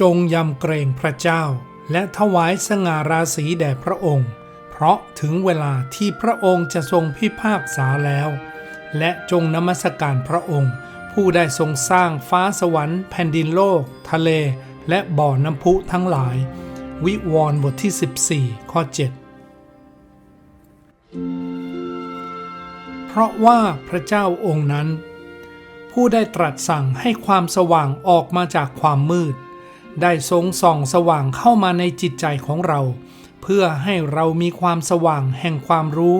จงยำเกรงพระเจ้า และถวายสง่าราศีแด่พระองค์ เพราะถึงเวลาที่พระองค์จะทรงพิพากษาแล้ว และจงนมัสการพระองค์ ผู้ได้ทรงสร้างฟ้าสวรรค์แผ่นดินโลก ทะเล และบ่อน้ำพุทั้งหลาย วิวรณ์บทที่ 14 ข้อ 7 เพราะว่าพระเจ้าองค์นั้น ผู้ได้ตรัสสั่งให้ความสว่างออกมาจากความมืด ได้ทรงส่องสว่างเข้ามาในจิตใจของเรา เพื่อให้เรามีความสว่างแห่งความรู้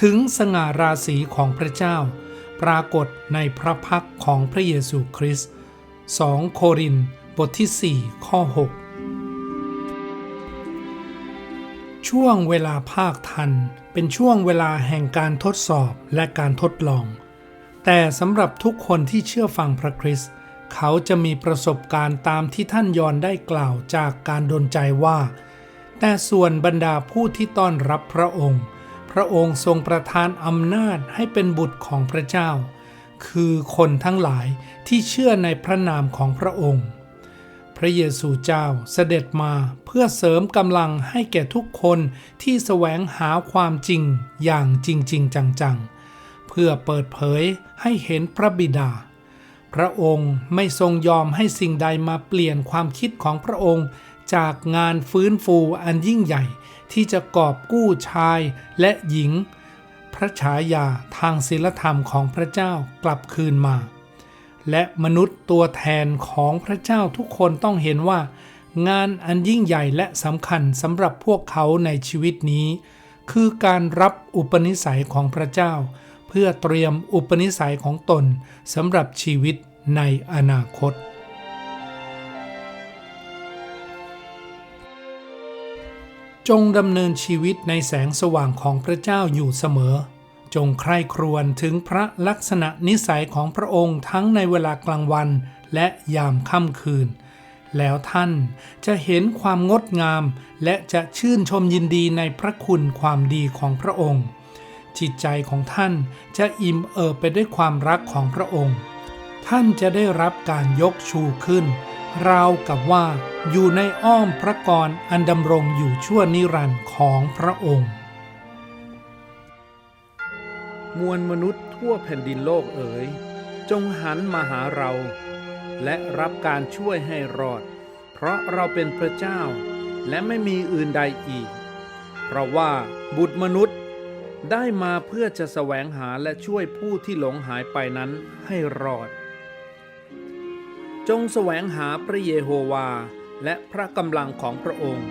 ถึงสง่าราศีของพระเจ้า ปรากฏในพระพักของพระเยซูคริสต์ 2 โครินบทที่ 4 ข้อ 6 ช่วงเวลาภาคทัน เป็นช่วงเวลาแห่งการทดสอบและการทดลอง แต่สำหรับทุกคนที่เชื่อฟังพระคริสต์ เขาจะมีประสบการณ์ตามที่ท่านยอนได้กล่าวจากการดลใจว่า แต่ส่วนบรรดาผู้ที่ต้อนรับพระองค์ พระองค์ทรงประทานอำนาจให้เป็นบุตรของพระเจ้า คือคนทั้งหลายที่เชื่อในพระนามของพระองค์ พระเยซูเจ้าเสด็จมาเพื่อเสริมกำลังให้แก่ทุกคนที่แสวงหาความจริงอย่างจริงๆจังๆ เพื่อเปิดเผยให้เห็นพระบิดา พระองค์ไม่ทรงยอมให้สิ่งใดมาเปลี่ยนความคิดของพระองค์ จากงานฟื้นฟูอันยิ่งใหญ่ ที่จะกอบกู้ชายและหญิง พระฉายาทางศีลธรรมของพระเจ้ากลับคืนมา และมนุษย์ตัวแทนของพระเจ้าทุกคนต้องเห็นว่า งานอันยิ่งใหญ่และสำคัญสำหรับพวกเขาในชีวิตนี้ คือการรับอุปนิสัยของพระเจ้า พื่อเตรียมอุปนิสัยของตนสำหรับชีวิตในอนาคต จงดำเนินชีวิตในแสงสว่างของพระเจ้าอยู่เสมอ จงใคร่ครวญถึงพระลักษณะนิสัยของพระองค์ทั้งในเวลากลางวันและยามค่ำคืน แล้วท่านจะเห็นความงดงามและจะชื่นชมยินดีในพระคุณความดีของพระองค์ จิตใจของท่านจะอิ่มเอิบไปด้วยความรักของพระองค์ ท่านจะได้รับการยกชูขึ้น ราวกับว่าอยู่ในอ้อมพระกรอันดำรงอยู่ชั่วนิรันดร์ของพระองค์ มวลมนุษย์ทั่วแผ่นดินโลกเอ๋ย จงหันมาหาเรา และรับการช่วยให้รอด เพราะเราเป็นพระเจ้าและไม่มีอื่นใดอีก เพราะว่าบุตรมนุษย์ ได้มาเพื่อจะแสวงหาและช่วยผู้ที่หลงหายไปนั้นให้รอด จงแสวงหาพระเยโฮวาและพระกำลังของพระองค์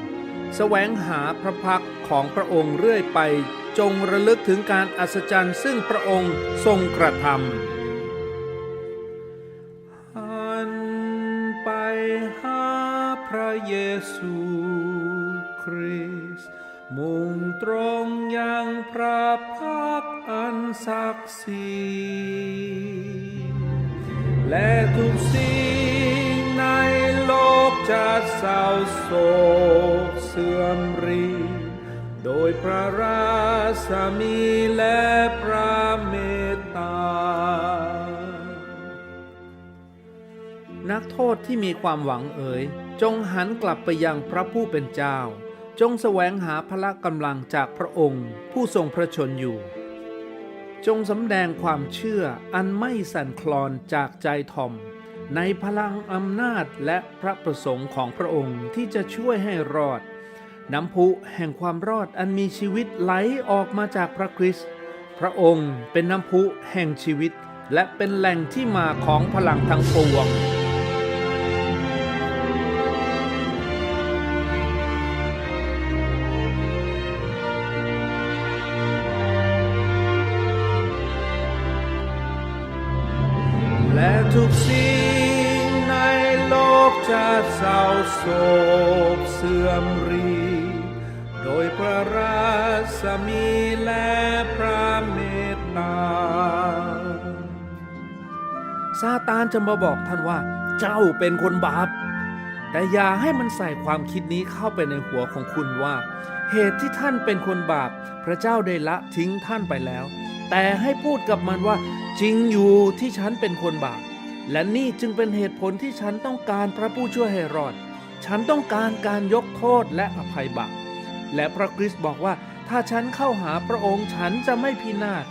แสวงหาพระพักของพระองค์เรื่อยไป จงระลึกถึงการอัศจรรย์ซึ่งพระองค์ทรงกระทำหันไปหาพระเยซูคริสต์มุ่งตรง พระพักตร์อันศักดิ์สิทธิ์และทุกสิ่งในโลกจะเศร้าโศกเสื่อมรีโดยพระราสมีและพระเมตตา นักโทษที่มีความหวังเอ๋ย จงหันกลับไปยังพระผู้เป็นเจ้า จงแสวงหาพละกำลังจากพระองค์ผู้ทรงพระชนอยู่ จงสำแดงความเชื่ออันไม่สั่นคลอนจากใจทอม ในพลังอำนาจและพระประสงค์ของพระองค์ที่จะช่วยให้รอด น้ำพุแห่งความรอดอันมีชีวิตไหลออกมาจากพระคริสต์พระองค์เป็นน้ำพุแห่งชีวิต และเป็นแหล่งที่มาของพลังทั้งปวง ทุกสิ่งในโลกจะเศร้าโศกเสื่อมรี โดยพระราศมีและพระเมตตาซาตานจะมาบอกท่านว่า เจ้าเป็นคนบาป แต่อย่าให้มันใส่ความคิดนี้เข้าไปในหัวของคุณว่า เหตุที่ท่านเป็นคนบาป พระเจ้าได้ละทิ้งท่านไปแล้ว แต่ให้พูดกับมันว่าจริงอยู่ที่ฉันเป็นคนบาป และนี่จึงเป็นเหตุผลที่ฉันต้องการพระผู้ช่วยให้รอด ฉันต้องการการยกโทษและอภัยบาป และพระคริสต์บอกว่าถ้าฉันเข้าหาพระองค์ฉันจะไม่พินาศ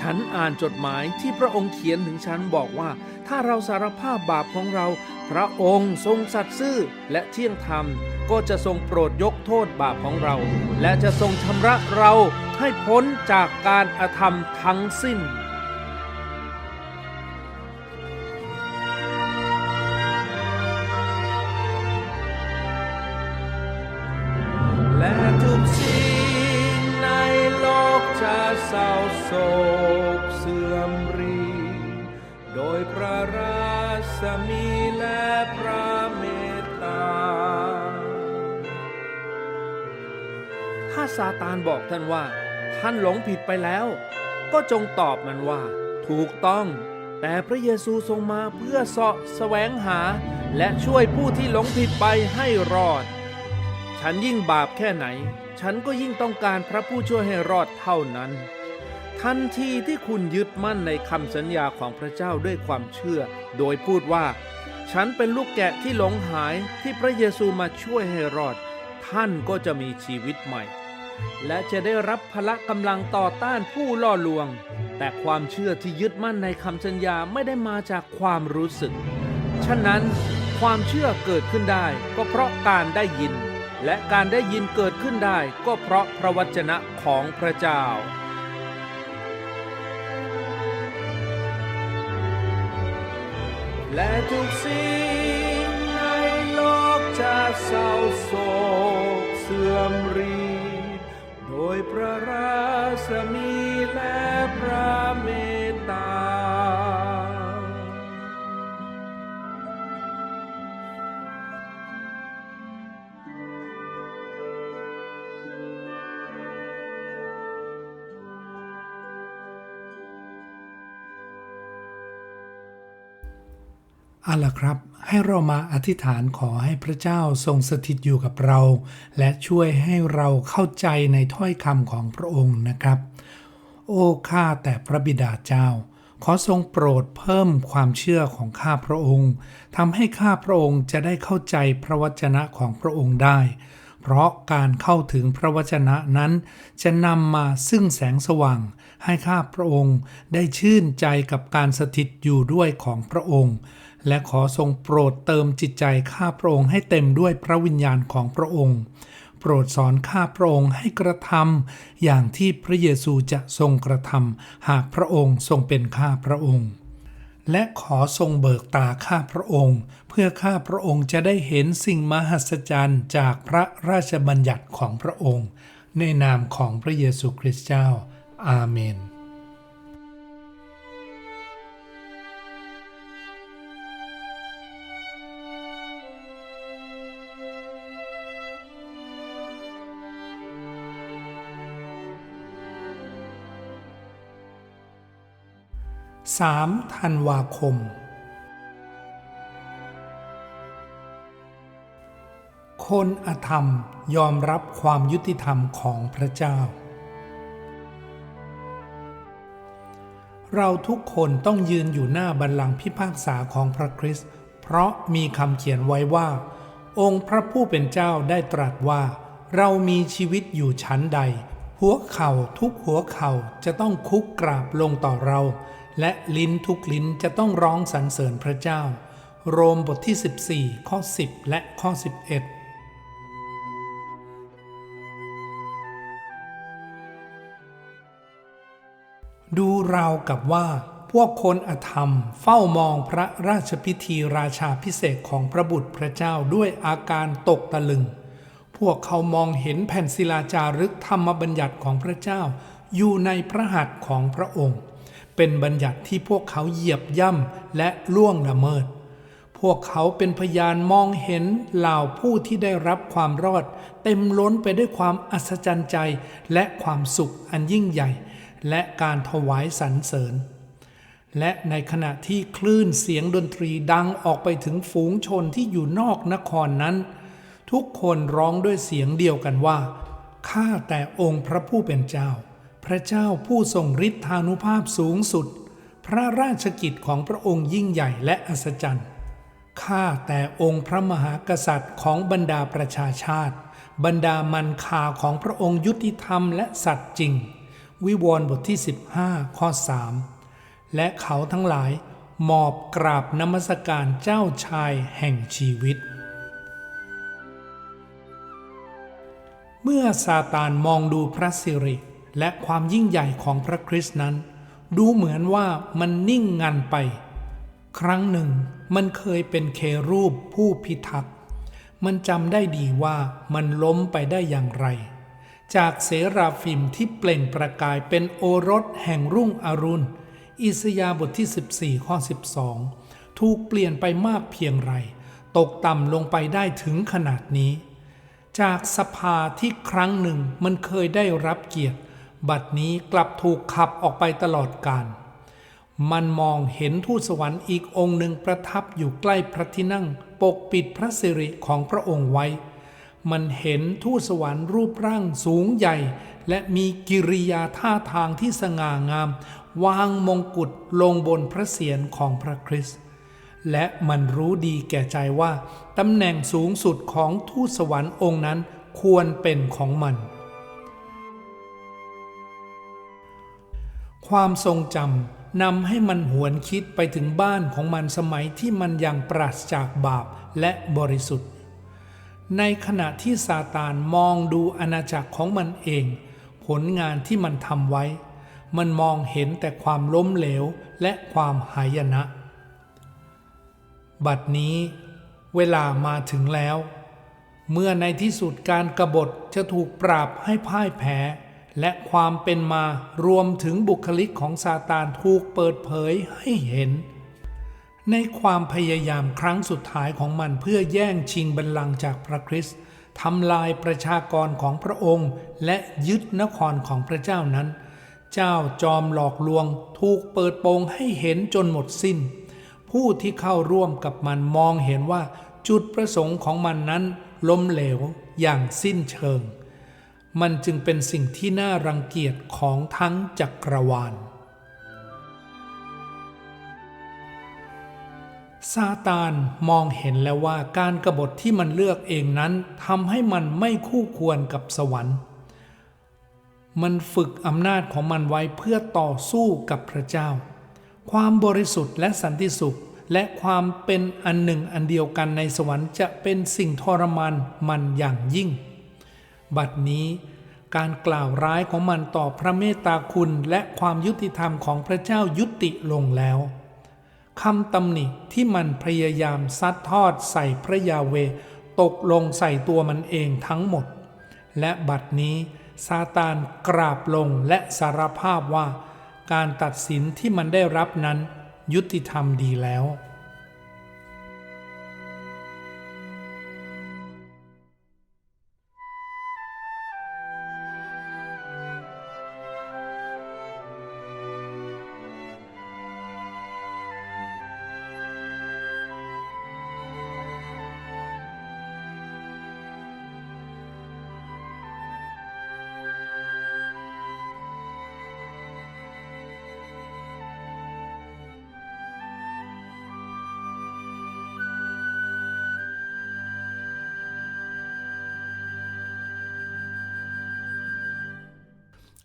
ฉันอ่านจดหมายที่พระองค์เขียนถึงฉันบอกว่า ถ้าเราสารภาพบาปของเรา พระองค์ทรงสัตย์ซื่อและเที่ยงธรรม ก็จะทรงโปรดยกโทษบาปของเรา และจะทรงชำระเราให้พ้นจากการอาธรรมทั้งสิ้น ซาตานบอกท่านว่า ท่านหลงผิดไปแล้ว ก็จงตอบมันว่า ถูกต้อง แต่พระเยซูทรงมาเพื่อเสาะแสวงหา และช่วยผู้ที่หลงผิดไปให้รอด ฉันยิ่งบาปแค่ไหน ฉันก็ยิ่งต้องการพระผู้ช่วยให้รอดเท่านั้น ทันทีที่คุณยึดมั่นในคำสัญญาของพระเจ้าด้วยความเชื่อ โดยพูดว่า ฉันเป็นลูกแกะที่หลงหายที่พระเยซูมาช่วยให้รอดท่านก็จะมีชีวิตใหม่ และจะได้รับพละกำลังต่อต้านผู้ล่อลวง แต่ความเชื่อที่ยึดมั่นในคำสัญญาไม่ได้มาจากความรู้สึก ฉะนั้นความเชื่อเกิดขึ้นได้ก็เพราะการได้ยิน และการได้ยินเกิดขึ้นได้ก็เพราะพระวจนะของพระเจ้าและทุกสิ่งในโลกจะเศร้า ระราศมีและพระเมตตา เอาล่ะครับ ให้เรามาอธิษฐานขอให้พระเจ้าทรงสถิตอยู่กับเรา และช่วยให้เราเข้าใจในถ้อยคำของพระองค์นะครับ โอ้ข้าแต่พระบิดาเจ้า ขอทรงโปรดเพิ่มความเชื่อของข้าพระองค์ทำให้ข้าพระองค์จะได้เข้าใจพระวจนะของพระองค์ได้ เพราะการเข้าถึงพระวจนะนั้น จะนำมาซึ่งแสงสว่าง ให้ข้าพระองค์ได้ชื่นใจกับการสถิตอยู่ด้วยของพระองค์ และขอทรงโปรดเติมจิตใจข้าพระองค์ให้เต็มด้วยพระวิญญาณของพระองค์ โปรดสอนข้าพระองค์ให้กระทำอย่างที่พระเยซูจะทรงกระทำหากพระองค์ทรงเป็นข้าพระองค์ และขอทรงเบิกตาข้าพระองค์ เพื่อข้าพระองค์จะได้เห็นสิ่งมหัศจรรย์จากพระราชบัญญัติของพระองค์ ในนามของพระเยซูคริสต์เจ้า อาเมน 3. ธันวาคม คนอธรรมยอมรับความยุติธรรมของพระเจ้า เราทุกคนต้องยืนอยู่หน้าบัลลังก์พิพากษาของพระคริสต์เพราะมีคำเขียนไว้ว่า องค์พระผู้เป็นเจ้าได้ตรัสว่า เรามีชีวิตอยู่ชั้นใด หัวเข่าทุกหัวเข่าจะต้องคุกกราบลงต่อเรา และลิ้นทุกลิ้นจะต้องร้องสรรเสริญพระเจ้า โรมบทที่ 14 ข้อ 10 และข้อ 11ดูราวกับว่าพวกคนอธรรมเฝ้ามองพระราชพิธีราชาพิเศษของพระบุตรพระเจ้าด้วยอาการตกตะลึง พวกเขามองเห็นแผ่นศิลาจารึกธรรมบัญญัติของพระเจ้า อยู่ในพระหัตถ์ของพระองค์ เป็นบัญญัติที่พวกเขาเหยียบย่ำและล่วงละเมิด พวกเขาเป็นพยานมองเห็นเหล่าผู้ที่ได้รับความรอด เต็มล้นไปด้วยความอัศจรรย์ใจและความสุขอันยิ่งใหญ่ และการถวายสรรเสริญ และในขณะที่คลื่นเสียงดนตรีดังออกไปถึงฝูงชนที่อยู่นอกนครนั้น ทุกคนร้องด้วยเสียงเดียวกันว่าข้าแต่องค์พระผู้เป็นเจ้า พระเจ้าผู้ทรงฤทธานุภาพสูงสุด พระราชกิจของพระองค์ยิ่งใหญ่และอัศจรรย์ข้าแต่องค์พระมหากษัตริย์ของบรรดาประชาชาติ บรรดามันคาของพระองค์ยุติธรรมและสัตย์จริง วิวรณ์บทที่ 15 ข้อ 3 และเขาทั้งหลายมอบกราบนมัสการเจ้าชายแห่งชีวิต เมื่อซาตานมองดูพระสิริ และความยิ่งใหญ่ของพระคริสต์นั้น ดูเหมือนว่ามันนิ่งงันไป ครั้งหนึ่งมันเคยเป็นเครูปผู้พิทักษ์มันจำได้ดีว่ามันล้มไปได้อย่างไร จากเสราฟิมที่เปล่งประกายเป็นโอรสแห่งรุ่งอรุณ อิสยาบทที่ 14 ข้อ 12 ถูกเปลี่ยนไปมากเพียงไร ตกต่ำลงไปได้ถึงขนาดนี้ จากสภาที่ครั้งหนึ่งมันเคยได้รับเกียรติ บัดนี้กลับถูกขับออกไปตลอดกาลมันมองเห็นทูตสวรรค์อีกองค์หนึ่งประทับอยู่ใกล้พระที่นั่ง ปกปิดพระสิริของพระองค์ไว้ มันเห็นทูตสวรรค์รูปร่างสูงใหญ่ และมีกิริยาท่าทางที่สง่างาม วางมงกุฎลงบนพระเศียรของพระคริสต์และมันรู้ดีแก่ใจว่าตำแหน่งสูงสุดของทูตสวรรค์องค์นั้นควรเป็นของมัน ความทรงจำนำให้มันหวนคิดไปถึงบ้านของมันสมัยที่มันยังปราศจากบาปและบริสุทธิ์ ในขณะที่ซาตานมองดูอาณาจักรของมันเอง ผลงานที่มันทำไว้ มันมองเห็นแต่ความล้มเหลวและความหายนะ บัดนี้เวลามาถึงแล้ว เมื่อในที่สุดการกรบฏจะถูกปราบให้พ่ายแพ้ และความเป็นมารวมถึงบุคลิกของซาตานถูกเปิดเผยให้เห็น ในความพยายามครั้งสุดท้ายของมันเพื่อแย่งชิงบัลลังก์จากพระคริสต์ทำลายประชากรของพระองค์ และยึดนครของพระเจ้านั้น เจ้าจอมหลอกลวงถูกเปิดโปงให้เห็นจนหมดสิ้น ผู้ที่เข้าร่วมกับมันมองเห็นว่าจุดประสงค์ของมันนั้นล้มเหลวอย่างสิ้นเชิง มันจึงเป็นสิ่งที่น่ารังเกียจของทั้งจักรวาล ซาตานมองเห็นแล้วว่าการกรบฏที่มันเลือกเองนั้นทำให้มันไม่คู่ควรกับสวรรค์ มันฝึกอำนาจของมันไว้เพื่อต่อสู้กับพระเจ้า ความบริสุทธิ์และสันติสุขและความเป็นอันหนึ่งอันเดียวกันในสวรรค์จะเป็นสิ่งทรมานมันอย่างยิ่ง บัดนี้การกล่าวร้ายของมันต่อพระเมตตาคุณและความยุติธรรมของพระเจ้ายุติลงแล้วคำตำหนิที่มันพยายามซัดทอดใส่พระยาเวตกลงใส่ตัวมันเองทั้งหมด และบัดนี้ซาตานกราบลงและสารภาพว่า การตัดสินที่มันได้รับนั้นยุติธรรมดีแล้ว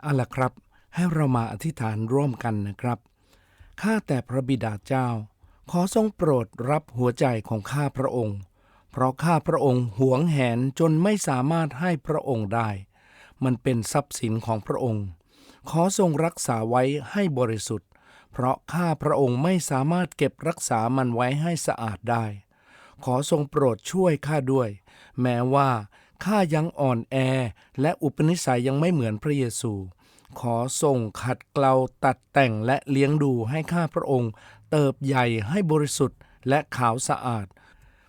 เอาละครับ ให้เรามาอธิษฐานร่วมกันนะครับ ข้าแต่พระบิดาเจ้า ขอทรงโปรดรับหัวใจของข้าพระองค์ เพราะข้าพระองค์หวงแหนจนไม่สามารถให้พระองค์ได้ มันเป็นทรัพย์สินของพระองค์ ขอทรงรักษาไว้ให้บริสุทธิ์ เพราะข้าพระองค์ไม่สามารถเก็บรักษามันไว้ให้สะอาดได้ ขอทรงโปรดช่วยข้าด้วย แม้ว่า ข้ายังอ่อนแอและอุปนิสัยยังไม่เหมือนพระเยซู ขอทรงขัดเกลาตัดแต่งและเลี้ยงดูให้ข้าพระองค์ เติบใหญ่ให้บริสุทธิ์และขาวสะอาด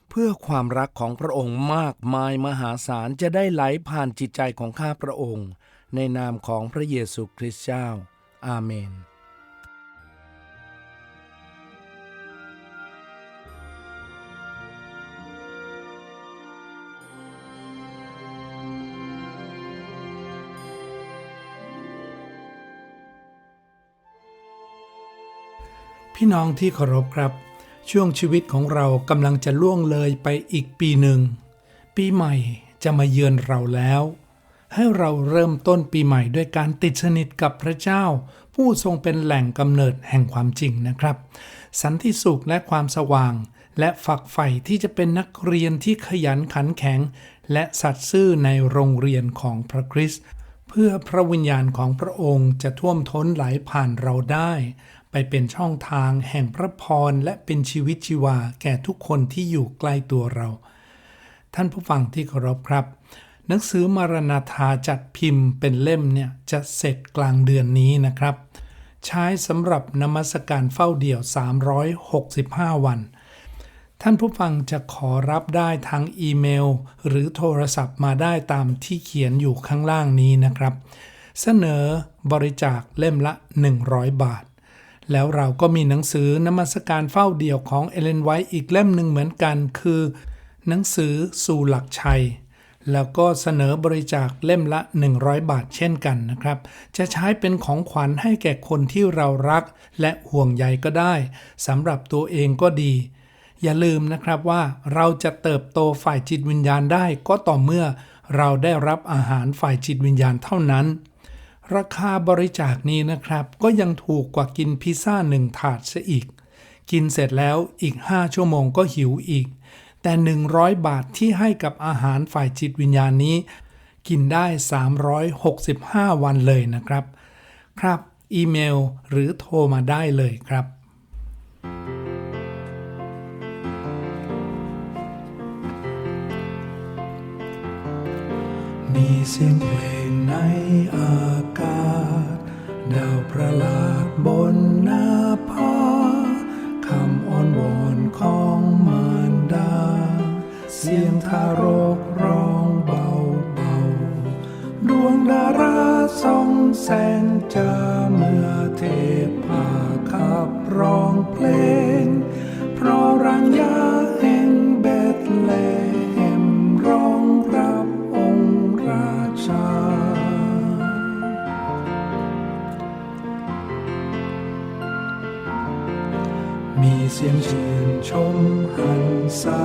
เพื่อความรักของพระองค์มากมายมหาศาลจะได้ไหลผ่านจิตใจของข้าพระองค์ ในนามของพระเยซูคริสต์เจ้า อาเมน พี่น้องที่เคารพครับ ช่วงชีวิตของเรากำลังจะล่วงเลยไปอีกปีหนึ่ง ปีใหม่จะมาเยือนเราแล้ว ให้เราเริ่มต้นปีใหม่ด้วยการติดสนิทกับพระเจ้า ผู้ทรงเป็นแหล่งกำเนิดแห่งความจริงนะครับ สันติสุขและความสว่าง และฝักใฝ่ที่จะเป็นนักเรียนที่ขยันขันแข็ง และสัตย์ซื่อในโรงเรียนของพระคริสต์เพื่อพระวิญญาณของพระองค์จะท่วมท้นไหลผ่านเราได้ ไปเป็นช่องทางแห่งพระพรและเป็นชีวิตชีวาแก่ทุกคนที่อยู่ใกล้ตัวเรา ท่านผู้ฟังที่เคารพครับ หนังสือมารณาธาจัดพิมพ์เป็นเล่มเนี่ยจะเสร็จกลางเดือนนี้นะครับ ใช้สำหรับนมัสการเฝ้าเดี่ยว 365 วัน ท่านผู้ฟังจะขอรับได้ทางอีเมล หรือโทรศัพท์มาได้ตามที่เขียนอยู่ข้างล่างนี้นะครับ เสนอบริจาคเล่มละ 100 บาท แล้วเราก็มีหนังสือนมัสการเฝ้าเดี่ยวของเอเลนไวท์อีกเล่มหนึ่งเหมือนกัน คือ หนังสือสู่หลักชัย แล้วก็เสนอบริจาคเล่มละ 100 บาทเช่นกันนะครับ จะใช้เป็นของขวัญให้แก่คนที่เรารัก และห่วงใยก็ได้สำหรับตัวเองก็ดี อย่าลืมนะครับว่าเราจะเติบโตฝ่ายจิตวิญญาณได้ก็ต่อเมื่อเราได้รับอาหารฝ่ายจิตวิญญาณเท่านั้น ราคาบริจาคนี้นะครับ ก็ยังถูกกว่ากินพิซซ่าหนึ่งถาดซะอีก กินเสร็จแล้วอีก 5 ชั่วโมงก็หิวอีก แต่ 100 บาทที่ให้กับอาหารฝ่ายจิตวิญญาณนี้ กินได้ 365 วันเลยนะครับ ครับ อีเมลหรือโทรมาได้เลยครับ มีเสียงเพลง ในอากาศ ดาวประหลาดบนหน้าผาคำอ้อนวอนของมารดา เสียงทารกร้องเบาเบาๆดวงดาราส่องแสงจ้าเมื่อเทพาขับร้องเพลง เพราะรังยาแห่งเบธเลเเสียงชื่นชมหันษา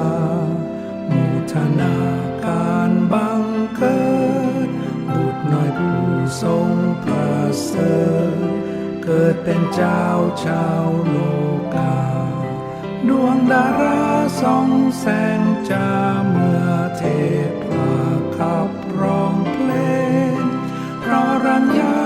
มุทนาการบังเกิด บุตรน้อยผู้ทรงประเสริฐเกิดเป็นเจ้าชาวโลกา ดวงดาราส่องแสงจ้าเมื่อเทพาขับร้องเพลงเพราะรัญญา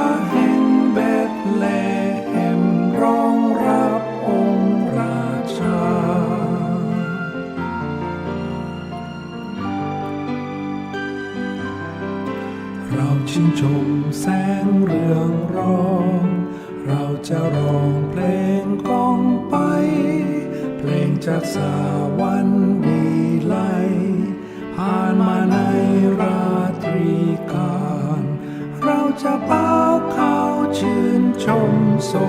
จะร้องเพลงกองไป เพลงจากสาวันดีไลผ่านมาในราตรีการ เราจะเป่าเข้าชื่นชมสม